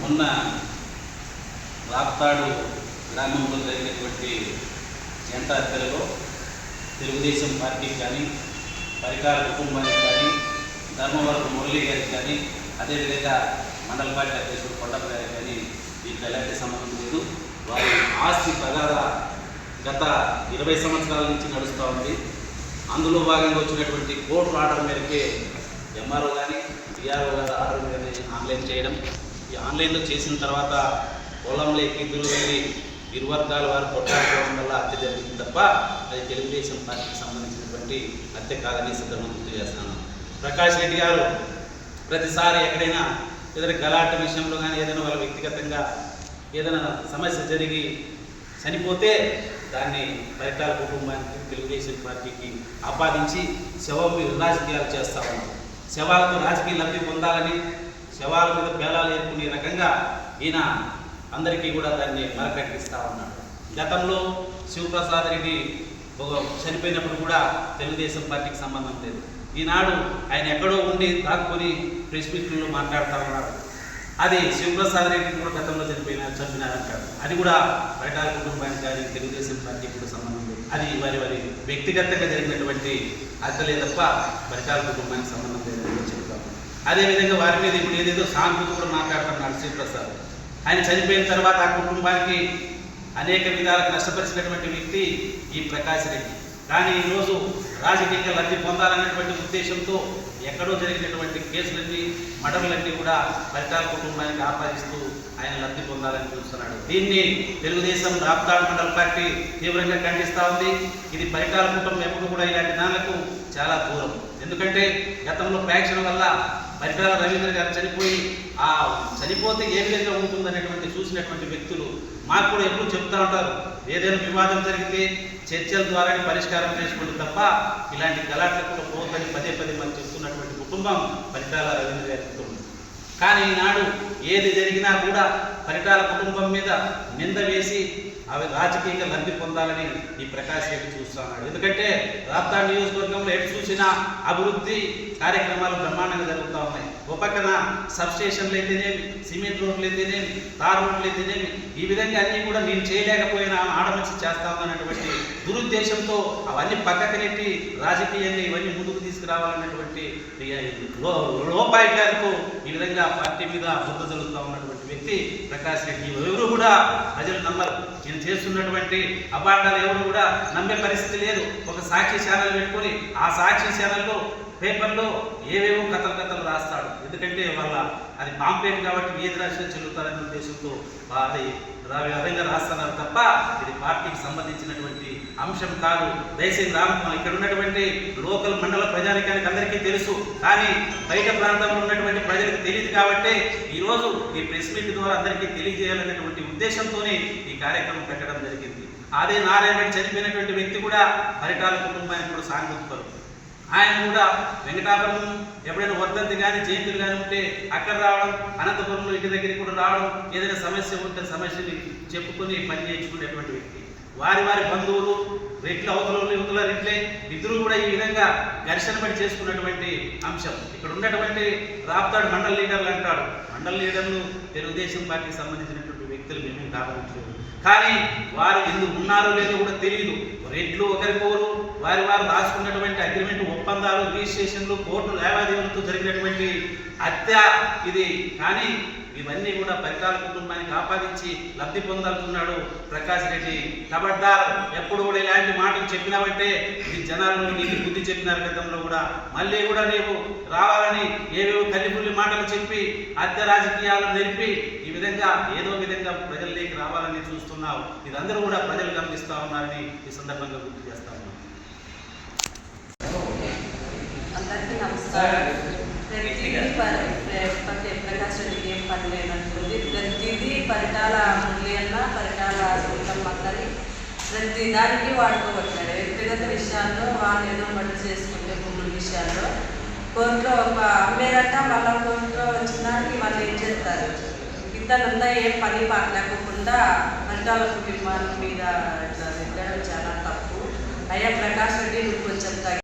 మొన్న రాప్తాడు గ్రామంలో జరిగినటువంటి జంట హత్యలలో తెలుగుదేశం పార్టీకి కానీ పరికార కుటుంబానికి కానీ ధర్మవరం మురళీ గారికి కానీ అదేవిధంగా మండల పార్టీ అధ్యక్షుడు కొండప్ప గారికి కానీ దీంట్లో ఎలాంటి సంబంధం లేదు. వారి ఆస్తి ప్రగాఢ గత ఇరవై సంవత్సరాల నుంచి నడుస్తూ ఉంది. అందులో భాగంగా వచ్చినటువంటి కోర్టు ఆర్డర్ మేరకే ఎంఆర్ఓ కానీ డిఆర్ఓ గారు ఆర్డర్ మీద ఆన్లైన్ చేయడం ఈ ఆన్లైన్లో చేసిన తర్వాత పొలంలో ఎక్కిద్దులు వెళ్ళి ఇరు వర్గాల వారు కొట్లాడుకోవడం వల్ల హత్య జరిగింది తప్ప అది తెలుగుదేశం పార్టీకి సంబంధించినటువంటి హత్య కాదని సిద్ధంగా గుర్తు చేస్తాను. ప్రకాష్ రెడ్డి గారు ప్రతిసారి ఎక్కడైనా ఏదైనా గలాట విషయంలో కానీ ఏదైనా వాళ్ళ వ్యక్తిగతంగా ఏదైనా సమస్య జరిగి చనిపోతే దాన్ని పరిటాల కుటుంబానికి తెలుగుదేశం పార్టీకి ఆపాదించి శవం రాజకీయాలు చేస్తా ఉన్నారు. శవాలకు రాజకీయ లబ్ధి పొందాలని శవాల మీద పేలాలు ఏర్పడే రకంగా ఈయన అందరికీ కూడా దాన్ని మరకట్టిస్తూ ఉన్నాడు. గతంలో శివప్రసాద్ రెడ్డి ఒక చనిపోయినప్పుడు కూడా తెలుగుదేశం పార్టీకి సంబంధం లేదు. ఈనాడు ఆయన ఎక్కడో ఉండి దాక్కుని ప్రెస్ మీట్లో మాట్లాడుతూ ఉన్నాడు. అది శివప్రసాద్ రెడ్డి కూడా గతంలో చనిపోయిన చంపినారంటాడు అది కూడా బయటాల కుటుంబానికి కానీ తెలుగుదేశం పార్టీకి కూడా సంబంధం లేదు. అది వారి వారి వ్యక్తిగతంగా జరిగినటువంటి అర్థలే తప్ప బయటాల కుటుంబానికి సంబంధం లేదని అదేవిధంగా వారి మీద ఇప్పుడు ఏదేదో సానుభూతి కూడా మాట్లాడుతున్నాడు శ్రీప్రసాద్ ఆయన చనిపోయిన తర్వాత ఆ కుటుంబానికి అనేక విధాలకు నష్టపరిచినటువంటి వ్యక్తి ఈ ప్రకాష్ రెడ్డి. కానీ ఈరోజు రాజకీయంగా లబ్ధి పొందాలనేటువంటి ఉద్దేశంతో ఎక్కడో జరిగినటువంటి కేసులన్నీ మడమలన్నీ కూడా పరిటాల కుటుంబానికి ఆపాదిస్తూ ఆయన లబ్ధి పొందాలని చూస్తున్నాడు. దీన్ని తెలుగుదేశం రాప్తాడు మండల పార్టీ తీవ్రంగా ఖండిస్తూ ఉంది. ఇది పరిటాల కుటుంబం ఎప్పుడు కూడా ఇలాంటి దానికి చాలా దూరం. ఎందుకంటే గతంలో ప్రేక్షణ వల్ల పరిటాల రవీంద్ర గారు చనిపోయి ఆ చనిపోతే ఏ విధంగా ఉంటుందనేటువంటి చూసినటువంటి వ్యక్తులు మాకు కూడా ఎప్పుడు చెప్తా ఉంటారు. ఏదైనా వివాదం జరిగితే చర్చల ద్వారానే పరిష్కారం చేసుకోండి తప్ప ఇలాంటి గలాట్లకు పోతని పదే పదే మనం చెప్తున్నటువంటి కుటుంబం పరిపాల రవీంద్ర గారి కుటుంబం. కానీ ఈనాడు ఏది జరిగినా కూడా పరిటాల కుటుంబం మీద నింద వేసి అవి రాజకీయంగా లబ్ధి పొందాలని ఈ ప్రకాష్ రెడ్డి చూస్తున్నాడు ఎందుకంటే రాప్తా నియోజకవర్గంలో ఎటు చూసినా అభివృద్ధి కార్యక్రమాలు బ్రహ్మాండంగా జరుగుతూ ఉన్నాయి. ఒక పక్కన సబ్ స్టేషన్లు అయితేనేమి సిమెంట్ రోడ్లు అయితేనేమి తార్ రోడ్లు అయితేనేమి ఈ విధంగా అన్నీ కూడా నేను చేయలేకపోయినా ఆడమనిషి చేస్తామన్నటువంటి దురుద్దేశంతో అవన్నీ పక్కకు నెట్టి రాజకీయంగా ఇవన్నీ ముందుకు తీసుకురావాలన్నటువంటి లో- ఈ విధంగా పార్టీ మీద బుద్ధ జరుగుతూ ఉన్నటువంటి వ్యక్తి ప్రకాష్ రెడ్డి. ఎవరు కూడా ప్రజలు నమ్మరు. నేను చేస్తున్నటువంటి అబాండాలు ఎవరు కూడా నమ్మే పరిస్థితి లేదు. ఒక సాక్షి ఛానల్ పెట్టుకొని ఆ సాక్షి ఛానల్లో పేపర్లో ఏవేవో కథలు కథలు రాస్తాడు. ఎందుకంటే వాళ్ళ అది పాంపేట్ కాబట్టి ఏది రాసినా చెల్లుతారనే ఉద్దేశంతో అది విధంగా రాస్తున్నారు తప్ప ఇది పార్టీకి సంబంధించినటువంటి అంశం కాదు. దయచేసి రామ ఇక్కడ ఉన్నటువంటి లోకల్ మండల ప్రజానికానికి అందరికీ తెలుసు. కానీ బయట ప్రాంతంలో ఉన్నటువంటి ప్రజలకు తెలియదు కాబట్టి ఈరోజు ఈ ప్రెస్ మీట్ ద్వారా అందరికీ తెలియజేయాలనేటువంటి ఉద్దేశంతోనే ఈ కార్యక్రమం పెట్టడం జరిగింది. అదే నారాయణ చనిపోయినటువంటి వ్యక్తి కూడా పరిటాల కుటుంబానికి కూడా సానుభూతి ఆయన కూడా వెంకటాపురం ఎప్పుడైనా వర్ధంతి కానీ జయంతులు కానీ ఉంటే అక్కడ రావడం అనంతపురంలో ఇంటి దగ్గరికి కూడా రావడం ఏదైనా సమస్య ఉంటే సమస్యని చెప్పుకొని పని చేయించుకునేటువంటి వ్యక్తి. వారి వారి బంధువులు రెట్లు అవతల యువతల రెట్లే. ఇద్దరు కూడా ఈ విధంగా ఘర్షణ పడి చేసుకున్నటువంటి అంశం. ఇక్కడ ఉన్నటువంటి రాప్తాడు మండల లీడర్లు అంటాడు. మండల లీడర్లు తెలుగుదేశం పార్టీకి సంబంధించినటువంటి వ్యక్తులు మేము కాదనట్లేదు. కానీ వారు ఎందుకు ఉన్నారో లేదో కూడా తెలియదు రెట్లు ఒకరికొకరు వారి వారు రాసుకున్నటువంటి అగ్రిమెంట్ ఒప్పందాలు రిజిస్ట్రేషన్లు కోర్టు లావాదేవీలతో జరిగినటువంటి హత్య ఇది. కానీ ఇవన్నీ కూడా పరికాల కుటుంబానికి ఆపాదించి లబ్ధి పొందాలనుకున్నాడు ప్రకాష్ రెడ్డి. కబడ్డార్ ఎప్పుడు కూడా ఇలాంటి మాటలు చెప్పినావంటే ఇది జనాలను నీకు బుద్ధి చెప్పినారు గతంలో కూడా మళ్ళీ కూడా నీవు రావాలని ఏవేవో కల్లిపుల్లి మాటలు చెప్పి హత్య రాజకీయాలను నిలిపి ఈ విధంగా ఏదో విధంగా ప్రజల్లోకి రావాలని చూస్తున్నావు. ఇదందరూ కూడా ప్రజలు గమనిస్తా ఉన్నారని ఈ సందర్భంగా గుర్తు చేస్తా ఉన్నాం. అందరికీ నమస్కారం ప్రతిదీ ప- ప్ర- ప- ప్రకాష్ రెడ్డికి ఏం పని లేనట్టుంది ప్రతిదీ పరిటాల మురళి అన్న పరిటాల సొంతమ్మక్కని ప్రతి దానికి వాడుకోబట్టాడు. వ్యక్తిగత విషయాల్లో వాళ్ళు ఏదో పని చేసుకుంటే భూముల విషయాల్లో. కోర్టులో ఒక అమ్మేరట మళ్ళా కోర్టులో వచ్చిన దానికి మళ్ళీ ఏం చేస్తారు? ఇద్దరంతా ఏం పని పాకలేకుండా పరిటాల కుటుంబాల మీద ఇట్లా చాలా తప్పు. అయ్యా ప్రకాష్ రెడ్డి నువ్వు కొంచెం తగ్గి